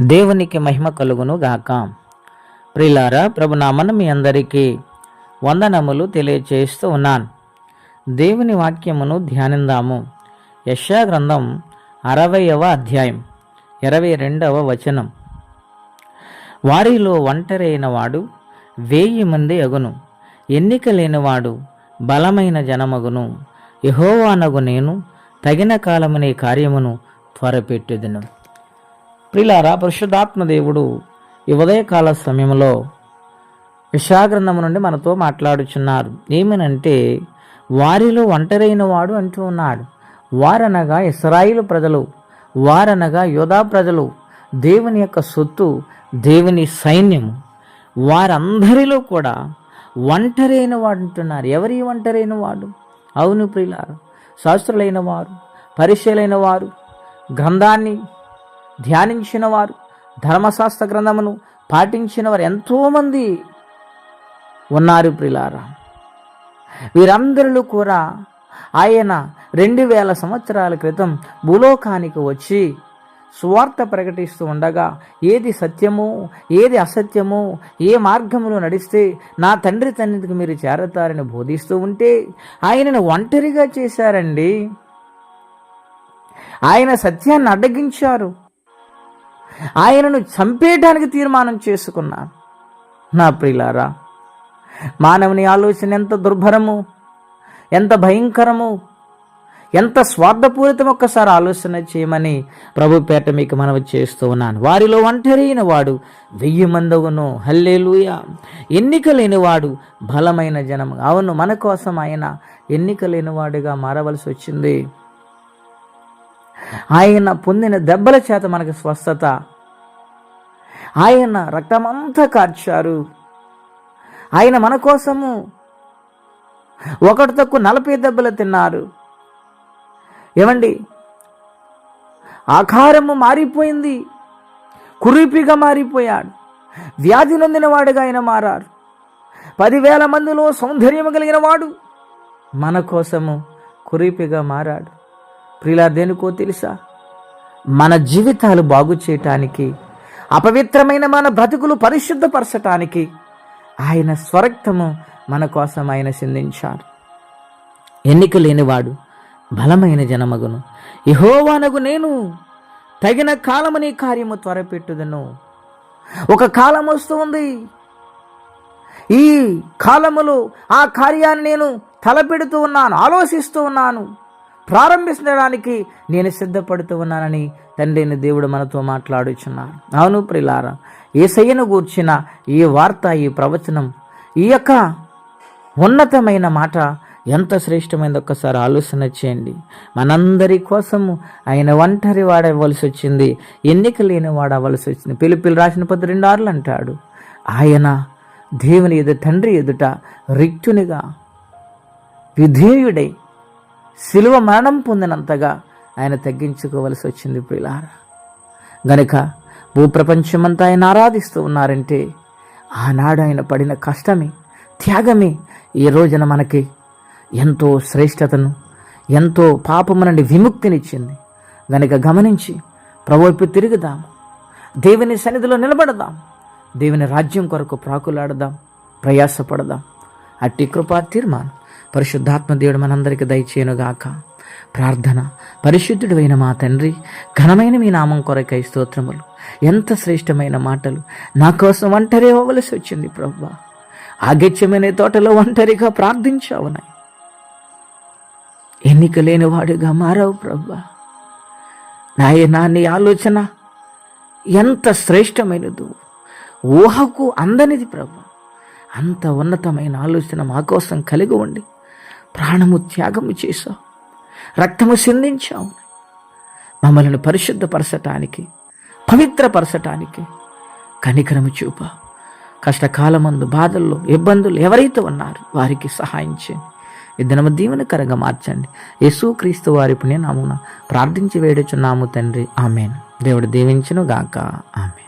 దేవునికి మహిమ కలుగును గాక ప్రిలారా ప్రభునామన మీ అందరికీ వందనములు తెలియచేస్తూ ఉన్నాను. దేవుని వాక్యమును ధ్యానిందాము. యశా గ్రంథం అరవయవ అధ్యాయం ఇరవై రెండవ వచనం. వారిలో ఒంటరైన వాడు వేయి మంది అగును ఎన్నిక లేనివాడు బలమైన జనమగును. యహోవానగు నేను తగిన కాలమునే కార్యమును త్వరపెట్టుదును. ప్రిలారా పరిశుద్ధాత్మదేవుడు ఈ ఉదయకాల సమయంలో విషాగ్రంథము నుండి మనతో మాట్లాడుచున్నారు. ఏమనంటే వారిలో ఒంటరైన వాడు అంటూ ఉన్నాడు. వారనగా ఇస్రాయిల్ ప్రజలు వారనగా యోధా ప్రజలు దేవుని యొక్క సొత్తు దేవుని సైన్యము. వారందరిలో కూడా ఒంటరైన వాడు అంటున్నారు. ఎవరి ఒంటరైన వాడు? అవును ప్రియులారా శాస్త్రులైన వారు పరిశీలైన వారు గ్రంథాన్ని ధ్యానించిన వారు ధర్మశాస్త్ర గ్రంథమును పాటించిన వారు ఎంతోమంది ఉన్నారు ప్రిలారా. వీరందరిలో కూడా ఆయన రెండు వేల సంవత్సరాల క్రితం భూలోకానికి వచ్చి స్వార్థ ప్రకటిస్తూ ఉండగా ఏది సత్యమో ఏది అసత్యమో ఏ మార్గంలో నడిస్తే నా తండ్రి తండ్రికి మీరు చేరతారని బోధిస్తూ ఉంటే ఆయనను ఒంటరిగా చేశారండి. ఆయన సత్యాన్ని అడ్డగించారు. ఆయనను చంపేయడానికి తీర్మానం చేసుకున్నాను. నా ప్రియులారా మానవుని ఆలోచన ఎంత దుర్భరము ఎంత భయంకరము ఎంత స్వార్థపూరితం ఒక్కసారి ఆలోచన చేయమని ప్రభు పేట మీకు మనవి చేస్తూ ఉన్నాను. వారిలో ఒంటరైన వాడు వెయ్యి మందవును హల్లేలుయ. ఎన్నిక లేనివాడు బలమైన జనం అవును మన కోసం ఆయన ఎన్నిక లేనివాడుగా మారవలసి వచ్చింది. ఆయన పొందిన దెబ్బల చేత మనకి స్వస్థత. ఆయన రక్తమంతా కార్చారు. ఆయన మన కోసము ఒకటి తక్కువ నలభై దెబ్బలు తిన్నారు. ఏమండి? ఆకారము మారిపోయింది. కురిపిగా మారిపోయాడు. వ్యాధి నొందిన వాడుగా ఆయన మారారు పదివేల మందిలో సౌందర్యం కలిగిన వాడు మన కోసము కురిపిగా మారాడు. ప్రిలా దేనికో తెలుసా? మన జీవితాలు బాగు చేయటానికి అపవిత్రమైన మన బ్రతుకులు పరిశుద్ధపరచటానికి ఆయన స్వరక్తము మన కోసం ఆయన సిందించాడు ఎన్నిక లేనివాడు బలమైన జనమగును. ఇహోవానగు నేను తగిన కాలమని కార్యము త్వరపెట్టుదను. ఒక కాలం వస్తుంది. ఈ కాలములో ఆ కార్యాన్ని నేను తలపెడుతూ ఉన్నాను ఆలోచిస్తూ ఉన్నాను. ప్రారంభించడానికి నేను సిద్ధపడుతూ ఉన్నానని తండ్రిని దేవుడు మనతో మాట్లాడుచున్నాను అవును ప్రిలారా ఏసయ్యను గూర్చిన ఈ వార్త ఈ ప్రవచనం ఈ యొక్క ఉన్నతమైన మాట ఎంత శ్రేష్టమైనది ఒక్కసారి ఆలోచన చేయండి. మనందరి కోసము ఆయన ఒంటరి వాడవలసి వచ్చింది ఎన్నిక లేని వాడవలసి వచ్చింది. పిలుపులు రాసిన పది రెండు ఆరులు అంటాడు ఆయన దేవుని ఎదుట తండ్రి ఎదుట రిక్తునిగా విధేయుడై శిలువ మరణం పొందినంతగా ఆయన తగ్గించుకోవలసి వచ్చింది ప్రిలారా గనుక భూప్రపంచమంతా ఆయన ఆరాధిస్తూ ఉన్నారంటే ఆనాడు ఆయన పడిన కష్టమే త్యాగమే ఈ రోజున మనకి ఎంతో శ్రేష్టతను ఎంతో పాపము నుండి విముక్తినిచ్చింది. గనుక గమనించి ప్రభువైపు తిరుగుదాం దేవుని సన్నిధిలో నిలబడదాం. దేవుని రాజ్యం కొరకు ప్రాకులాడదాం ప్రయాసపడదాం. అట్టి కృపా తీర్మానం. పరిశుద్ధాత్మ దేవుడు మనందరికీ దయచేయనుగాక. ప్రార్థన. పరిశుద్ధుడు అయిన మా తండ్రి ఘనమైన మీ నామం కొరకై స్తోత్రములు. ఎంత శ్రేష్టమైన మాటలు. నా కోసం ఒంటరి అవ్వవలసి వచ్చింది ప్రభా ఆగత్యమైన తోటలో ఒంటరిగా ప్రార్థించావు నాయ్ ఎన్నిక లేని మారావు ప్రభా నాయనా నీ ఆలోచన ఎంత శ్రేష్టమైనదు. ఊహకు అందనిది ప్రభా అంత ఉన్నతమైన ఆలోచన మా కోసం కలిగి ఉండి ప్రాణము త్యాగము చేశావు. రక్తము సిందించావు. మమ్మలను పరిశుద్ధపరచటానికి పవిత్రపరచటానికి కనికరము చూప. కష్టకాలమందు బాధల్లో ఇబ్బందులు ఎవరైతే ఉన్నారు వారికి సహాయం చేయండి. ఈ దినము దీవెనకరంగా మార్చండి. యేసుక్రీస్తు వారి పుణ్యనామున ప్రార్థించి వేడుచున్నాము తండ్రి. ఆమెను. దేవుడు దీవించును గాక ఆమె